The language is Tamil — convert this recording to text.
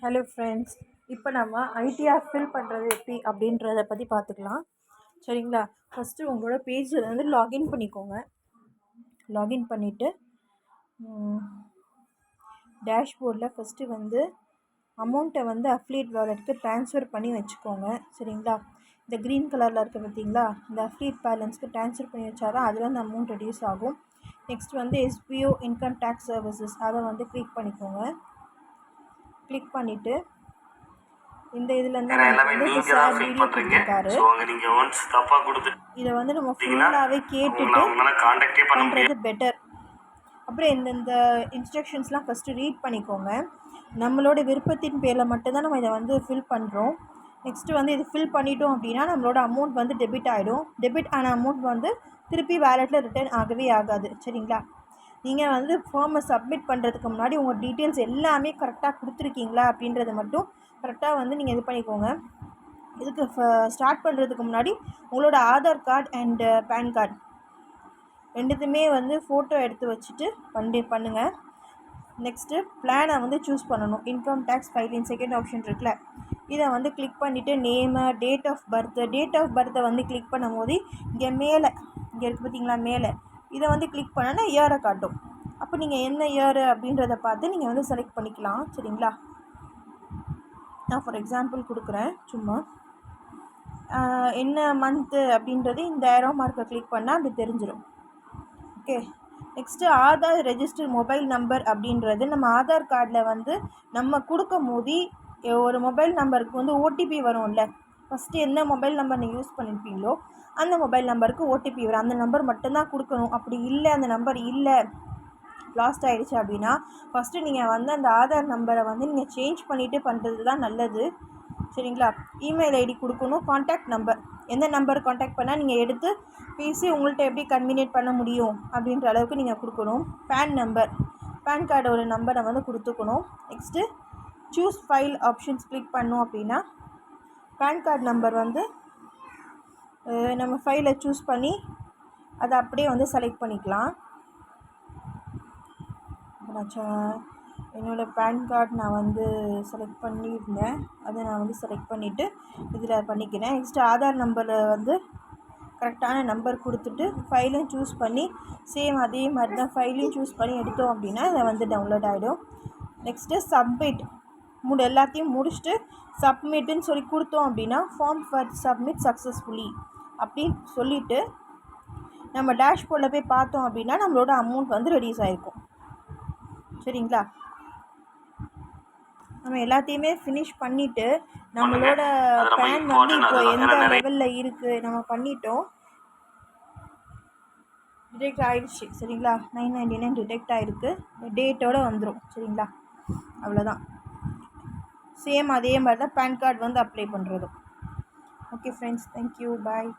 ஹலோ ஃப்ரெண்ட்ஸ் இப்போ நம்ம ஐடிஆர் ஃபில் பண்ணுறது எப்படி அப்படின்றத பற்றி பார்த்துக்கலாம். சரிங்களா? ஃபஸ்ட்டு உங்களோட பேஜில் வந்து லாகின் பண்ணிக்கோங்க. லாகின் பண்ணிவிட்டு டேஷ்போர்டில் ஃபஸ்ட்டு வந்து அமௌண்ட்டை வந்து அஃப்ளீட் வாலெட்டுக்கு ட்ரான்ஸ்ஃபர் பண்ணி வச்சுக்கோங்க. சரிங்களா? இந்த க்ரீன் கலரில் இருக்க பார்த்தீங்களா? இந்த அஃப்லியேட் பேலன்ஸ்க்கு ட்ரான்ஸ்ஃபர் பண்ணி வச்சா தான் அதில் அந்த அமௌண்ட் ரெடியூஸ் ஆகும். நெக்ஸ்ட் வந்து எஸ்பிஓ இன்கம் டேக்ஸ் சர்வீசஸ் அதை வந்து கிளிக் பண்ணிக்கோங்க. கிளிக் பண்ணிவிட்டு இந்த இதுலேருந்து வந்து சார் வீடியோ கொடுத்துருக்காரு. இதை வந்து நம்ம ஃபுல்லாகவே கேட்டுட்டு பண்ணுறது பெட்டர் அப்புறம் இந்தந்த இன்ஸ்ட்ரக்ஷன்ஸ்லாம் ஃபஸ்ட்டு ரீட் பண்ணிக்கோங்க. நம்மளோட விருப்பத்தின் பேரில் மட்டும்தான் நம்ம இதை வந்து ஃபில் பண்ணுறோம் நெக்ஸ்ட்டு வந்து இது ஃபில் பண்ணிட்டோம் அப்படின்னா நம்மளோட அமௌண்ட் வந்து டெபிட் ஆகிடும் டெபிட் ஆன அமௌண்ட் வந்து திருப்பி வேலெட்டில் ரிட்டர்ன் ஆகவே ஆகாது. சரிங்களா? நீங்கள் வந்து ஃபார்மை சப்மிட் பண்ணுறதுக்கு முன்னாடி உங்கள் டீட்டெயில்ஸ் எல்லாமே கரெக்டாக கொடுத்துருக்கீங்களா அப்படின்றத மட்டும் கரெக்டாக வந்து நீங்கள் இது பண்ணிக்கோங்க. இதுக்கு ஸ்டார்ட் பண்ணுறதுக்கு முன்னாடி உங்களோட Aadhaar card and PAN card ரெண்டுத்துமே வந்து ஃபோட்டோ எடுத்து வச்சுட்டு பண்ணி பண்ணுங்கள் நெக்ஸ்ட்டு பிளானை வந்து சூஸ் பண்ணணும். Income tax filing second option இருக்குல்ல. இதை வந்து கிளிக் பண்ணிவிட்டு name date of birth date of பர்த்தை வந்து கிளிக் பண்ணும் போது இங்கே மேலே இங்கே இருக்குது பார்த்தீங்களா மேலே இதை வந்து கிளிக் பண்ணனா இயரை காட்டும். அப்போ நீங்கள் என்ன இயரு அப்படின்றத பார்த்து நீங்கள் வந்து செலக்ட் பண்ணிக்கலாம் சரிங்களா? நான் ஃபார் எக்ஸாம்பிள் கொடுக்குறேன் சும்மா. என்ன மந்த்து அப்படின்றது இந்த ஏரோ மார்க்கை கிளிக் பண்ணால் அப்படி தெரிஞ்சிடும் okay next Aadhaar register mobile number அப்படின்றது நம்ம ஆதார் கார்டில் வந்து நம்ம கொடுக்கும் போது ஒரு மொபைல் நம்பருக்கு வந்து ஓடிபி வரும்ல. ஃபஸ்ட்டு என்ன மொபைல் நம்பர் நீங்கள் யூஸ் பண்ணியிருப்பீங்களோ அந்த மொபைல் நம்பருக்கு ஓடிபி வரும். அந்த நம்பர் மட்டும்தான் கொடுக்கணும். அப்படி இல்லை அந்த நம்பர் இல்லை லாஸ்ட் ஆகிடுச்சு அப்படின்னா ஃபஸ்ட்டு நீங்கள் வந்து அந்த ஆதார் நம்பரை வந்து நீங்கள் சேஞ்ச் பண்ணிவிட்டு பண்ணுறது தான் நல்லது. சரிங்களா? இமெயில் ஐடி கொடுக்கணும் காண்டாக்ட் நம்பர் எந்த நம்பர் காண்டாக்ட் பண்ணால் நீங்கள் எடுத்து பேசி உங்கள்கிட்ட எப்படி கன்வீனியேட் பண்ண முடியும் அப்படின்ற அளவுக்கு நீங்கள் கொடுக்கணும். பேன் நம்பர் பேன் கார்டோட நம்பரை வந்து கொடுத்துக்கணும். Next choose file options click பண்ணோம் அப்படின்னா பேன் கார்டு நம்பர் வந்து நம்ம ஃபைலை சூஸ் பண்ணி அதை அப்படியே வந்து செலக்ட் பண்ணிக்கலாம். என்னோடய பேன் கார்டு நான் வந்து செலக்ட் பண்ணியிருந்தேன். அதை நான் வந்து செலக்ட் பண்ணிவிட்டு இதில் பண்ணிக்கிறேன். நெக்ஸ்ட்டு ஆதார் நம்பரை வந்து கரெக்டான நம்பர் கொடுத்துட்டு ஃபைலையும் சூஸ் பண்ணி சேம் அதே மாதிரி தான் ஃபைலையும் சூஸ் பண்ணி எடுத்தோம் அப்படின்னா இதை வந்து டவுன்லோட் ஆகிடும் நெக்ஸ்ட்டு சப்மிட் முடி எல்லாத்தையும் முடிச்சுட்டு சப்மிட்டுன்னு சொல்லி கொடுத்தோம் அப்படின்னா ஃபார்ம் ஃபார் சப்மிட் சக்ஸஸ்ஃபுல்லி அப்படின்னு சொல்லிவிட்டு நம்ம டேஷ்போர்டில் போய் பார்த்தோம் அப்படின்னா நம்மளோட அமௌண்ட் வந்து ரெடியூஸ் ஆகிருக்கும் சரிங்களா? நம்ம எல்லாத்தையுமே ஃபினிஷ் பண்ணிவிட்டு நம்மளோட பேன் வந்து இப்போ எந்த லெவலில் இருக்குது நம்ம பண்ணிட்டோம். டிடெக்ட் ஆகிடுச்சு சரிங்களா? நைன் நைன்டி நைன் டிடெக்ட் ஆகிருக்கு டேட்டோடு வந்துடும் சரிங்களா? அவ்வளோதான் சேம் அதே மாதிரி தான் பேன் கார்டு வந்து அப்ளை பண்ணுறதும் okay friends thank you bye